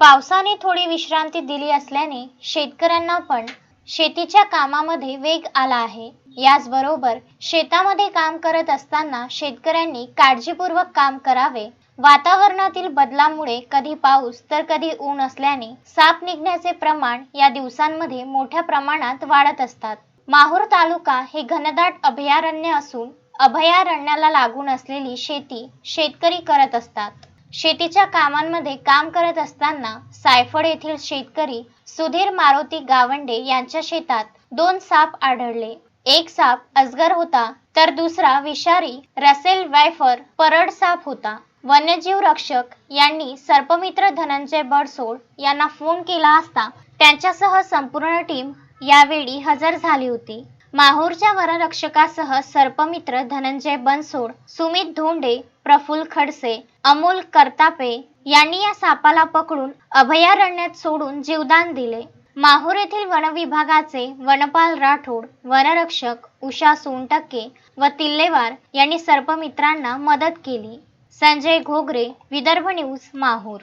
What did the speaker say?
पावसाने थोडी विश्रांती दिली असल्याने शेतकऱ्यांना पण शेतीच्या कामामध्ये वेग आला आहे. याचबरोबर शेतामध्ये काम करत असताना शेतकऱ्यांनी काळजीपूर्वक काम करावे. वातावरणातील बदलामुळे कधी पाऊस तर कधी ऊन असल्याने साप निघण्याचे प्रमाण या दिवसांमध्ये मोठ्या प्रमाणात वाढत असतात. माहूर तालुका हे घनदाट अभयारण्य असून अभयारण्याला लागून असलेली शेती शेतकरी करत असतात. शेतीच्या कामांमध्ये काम करत असताना सायफळ येथील शेतकरी सुधीर मारुती गावंडे यांच्या शेतात दोन साप आढळले. एक साप अजगर होता तर दुसरा विषारी रसेल वायफर परड साप होता. वन्यजीव रक्षक यांनी सर्पमित्र धनंजय बडसोड यांना फोन केला असता त्यांच्यासह संपूर्ण टीम यावेळी हजर झाली होती. माहूरच्या वनरक्षकासह सर्पमित्र धनंजय बनसोड सुमित धोंडे प्रफुल्ल खडसे अमोल करतापे यांनी या सापाला पकडून अभयारण्यात सोडून जीवदान दिले. माहूर येथील वनविभागाचे वनपाल राठोड वनरक्षक उषा सोनटक्के व तिल्लेवार यांनी सर्पमित्रांना मदत केली. संजय घोगरे विदर्भ न्यूज माहूर.